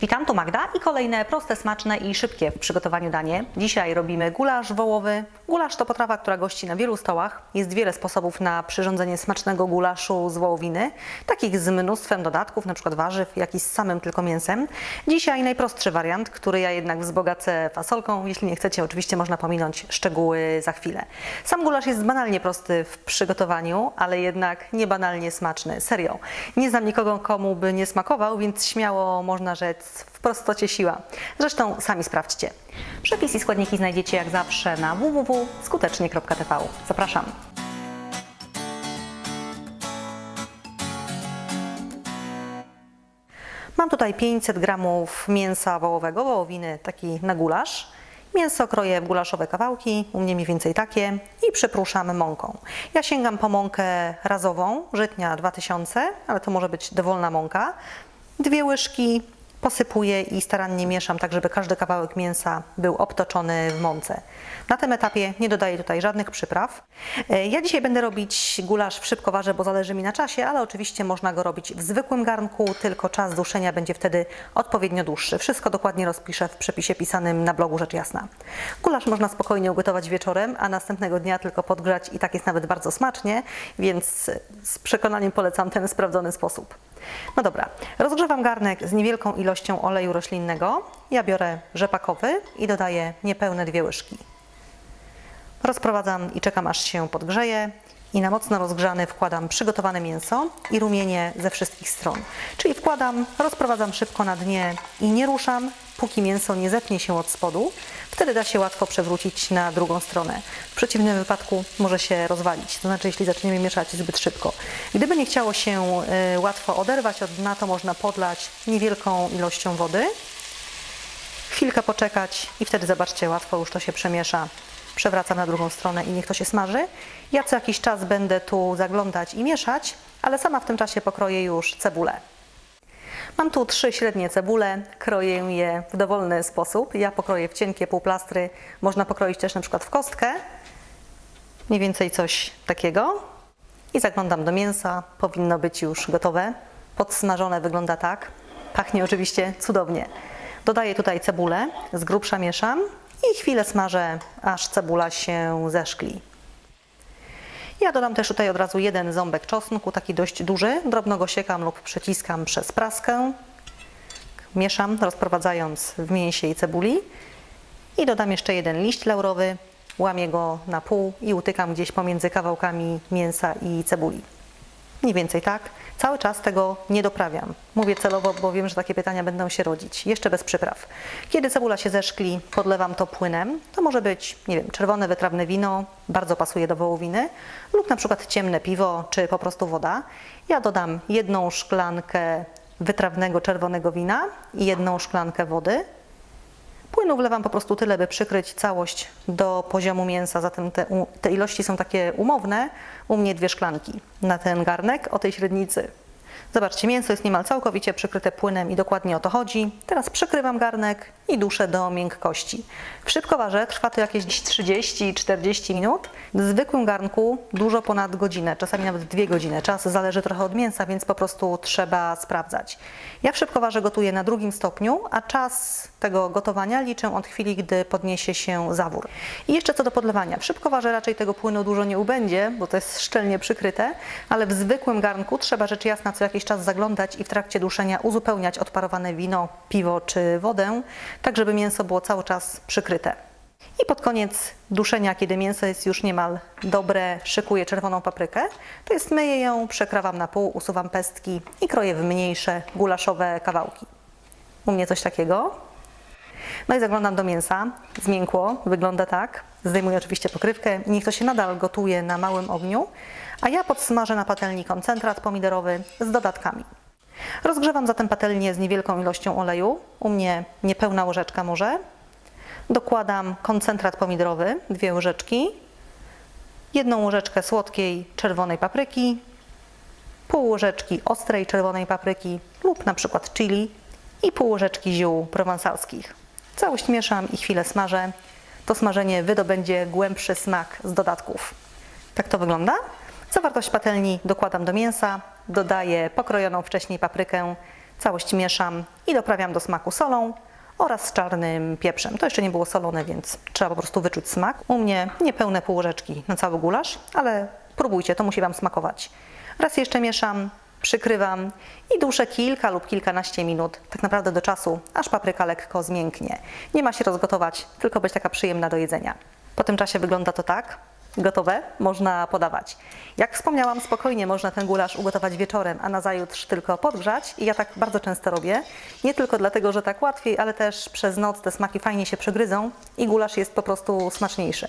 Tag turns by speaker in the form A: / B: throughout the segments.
A: Witam, tu Magda i kolejne proste, smaczne i szybkie w przygotowaniu danie. Dzisiaj robimy gulasz wołowy. Gulasz to potrawa, która gości na wielu stołach. Jest wiele sposobów na przyrządzenie smacznego gulaszu z wołowiny, takich z mnóstwem dodatków, np. warzyw, jak i z samym tylko mięsem. Dzisiaj najprostszy wariant, który ja jednak wzbogacę fasolką. Jeśli nie chcecie, oczywiście można pominąć szczegóły za chwilę. Sam gulasz jest banalnie prosty w przygotowaniu, ale jednak nie banalnie smaczny. Serio. Nie znam nikogo, komu by nie smakował, więc śmiało można rzec w prostocie siła. Zresztą sami sprawdźcie. Przepis i składniki znajdziecie jak zawsze na www.skutecznie.tv. Zapraszam. Mam tutaj 500 gramów mięsa wołowego, wołowiny, taki na gulasz. Mięso kroję w gulaszowe kawałki, u mnie mniej więcej takie i przypruszam mąką. Ja sięgam po mąkę razową, żytnia 2000, ale to może być dowolna mąka. Dwie łyżki posypuję i starannie mieszam tak, żeby każdy kawałek mięsa był obtoczony w mące. Na tym etapie nie dodaję tutaj żadnych przypraw. E, Ja dzisiaj będę robić gulasz w szybkowarze, bo zależy mi na czasie, ale oczywiście można go robić w zwykłym garnku, tylko czas duszenia będzie wtedy odpowiednio dłuższy. Wszystko dokładnie rozpiszę w przepisie pisanym na blogu Rzecz Jasna. Gulasz można spokojnie ugotować wieczorem, a następnego dnia tylko podgrzać i tak jest nawet bardzo smacznie, więc z przekonaniem polecam ten sprawdzony sposób. No dobra, rozgrzewam garnek z niewielką ilością oleju roślinnego. Ja biorę rzepakowy i dodaję niepełne dwie łyżki. Rozprowadzam i czekam aż się podgrzeje i na mocno rozgrzany wkładam przygotowane mięso i rumienie ze wszystkich stron. Czyli wkładam, rozprowadzam szybko na dnie i nie ruszam, póki mięso nie zepnie się od spodu. Wtedy da się łatwo przewrócić na drugą stronę. W przeciwnym wypadku może się rozwalić, to znaczy jeśli zaczniemy mieszać zbyt szybko. Gdyby nie chciało się y, łatwo oderwać od dna, to można podlać niewielką ilością wody chwilkę poczekać i wtedy zobaczcie, łatwo już to się przemiesza. Przewracam na drugą stronę i niech to się smaży. Ja co jakiś czas będę tu zaglądać i mieszać, ale sama w tym czasie pokroję już cebulę. Mam tu trzy średnie cebule, kroję je w dowolny sposób. Ja pokroję w cienkie półplastry, można pokroić też na przykład w kostkę. Mniej więcej coś takiego. I zaglądam do mięsa, powinno być już gotowe. Podsmażone wygląda tak. Pachnie oczywiście cudownie. Dodaję tutaj cebulę, z grubsza mieszam i chwilę smażę, aż cebula się zeszkli. Ja dodam też tutaj od razu jeden ząbek czosnku, taki dość duży. Drobno go siekam lub przeciskam przez praskę. Mieszam, rozprowadzając w mięsie i cebuli. I dodam jeszcze jeden liść laurowy, łamię go na pół i utykam gdzieś pomiędzy kawałkami mięsa i cebuli. Mniej więcej tak. Cały czas tego nie doprawiam. Mówię celowo, bo wiem, że takie pytania będą się rodzić. Jeszcze bez przypraw. Kiedy cebula się zeszkli, podlewam to płynem. To może być, nie wiem, czerwone wytrawne wino, bardzo pasuje do wołowiny, lub na przykład ciemne piwo, czy po prostu woda. Ja dodam jedną szklankę wytrawnego czerwonego wina i jedną szklankę wody. Płynu wlewam po prostu tyle, by przykryć całość do poziomu mięsa, zatem te, te ilości są takie umowne. U mnie dwie szklanki na ten garnek o tej średnicy. Zobaczcie, mięso jest niemal całkowicie przykryte płynem i dokładnie o to chodzi. Teraz przykrywam garnek i duszę do miękkości. W szybkowarze trwa to jakieś 30-40 minut. W zwykłym garnku dużo ponad godzinę, czasami nawet dwie godziny. Czas zależy trochę od mięsa, więc po prostu trzeba sprawdzać. Ja w szybkowarze gotuję na drugim stopniu, a czas tego gotowania liczę od chwili, gdy podniesie się zawór. I jeszcze co do podlewania. W szybkowarze raczej tego płynu dużo nie ubędzie, bo to jest szczelnie przykryte, ale w zwykłym garnku trzeba rzecz jasna co jakiś czas zaglądać i w trakcie duszenia uzupełniać odparowane wino, piwo czy wodę, tak żeby mięso było cały czas przykryte. I pod koniec duszenia, kiedy mięso jest już niemal dobre, szykuję czerwoną paprykę, to jest myję ją, przekrawam na pół, usuwam pestki i kroję w mniejsze gulaszowe kawałki. U mnie coś takiego. No i zaglądam do mięsa. Zmiękło, wygląda tak. Zdejmuję oczywiście pokrywkę niech to się nadal gotuje na małym ogniu, a ja podsmażę na patelni koncentrat pomidorowy z dodatkami. Rozgrzewam zatem patelnię z niewielką ilością oleju, u mnie niepełna łyżeczka może. Dokładam koncentrat pomidorowy, dwie łyżeczki, jedną łyżeczkę słodkiej czerwonej papryki, pół łyżeczki ostrej czerwonej papryki lub na przykład chili i pół łyżeczki ziół prowansalskich. Całość mieszam i chwilę smażę. To smażenie wydobędzie głębszy smak z dodatków. Tak to wygląda. Zawartość patelni dokładam do mięsa, dodaję pokrojoną wcześniej paprykę, Całość mieszam i doprawiam do smaku solą oraz czarnym pieprzem. To jeszcze nie było solone, więc trzeba po prostu wyczuć smak. U mnie niepełne pół łyżeczki na cały gulasz, ale próbujcie, to musi Wam smakować. Raz jeszcze mieszam, przykrywam i duszę kilka lub kilkanaście minut, tak naprawdę do czasu, aż papryka lekko zmięknie. Nie ma się rozgotować, tylko być taka przyjemna do jedzenia. Po tym czasie wygląda to tak. Gotowe, można podawać. Jak wspomniałam, spokojnie można ten gulasz ugotować wieczorem, a nazajutrz tylko podgrzać. I ja tak bardzo często robię. Nie tylko dlatego, że tak łatwiej, ale też przez noc te smaki fajnie się przegryzą i gulasz jest po prostu smaczniejszy.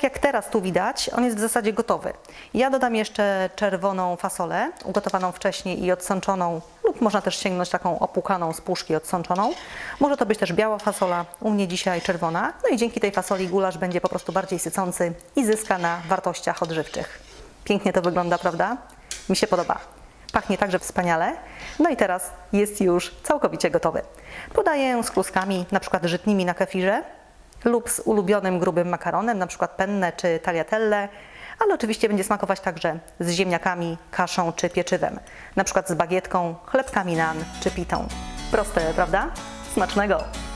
A: Tak jak teraz tu widać, on jest w zasadzie gotowy. Ja dodam jeszcze czerwoną fasolę, ugotowaną wcześniej i odsączoną, lub można też sięgnąć taką opłukaną z puszki odsączoną. Może to być też biała fasola, u mnie dzisiaj czerwona. No i dzięki tej fasoli gulasz będzie po prostu bardziej sycący i zyska na wartościach odżywczych. Pięknie to wygląda, prawda? Mi się podoba. Pachnie także wspaniale. No i teraz jest już całkowicie gotowy. Podaję z kluskami, na przykład żytnimi na kefirze, lub z ulubionym grubym makaronem, przykład penne czy tagliatelle, ale oczywiście będzie smakować także z ziemniakami, kaszą czy pieczywem, przykład z bagietką, chlebkami nan czy pitą. Proste, prawda? Smacznego!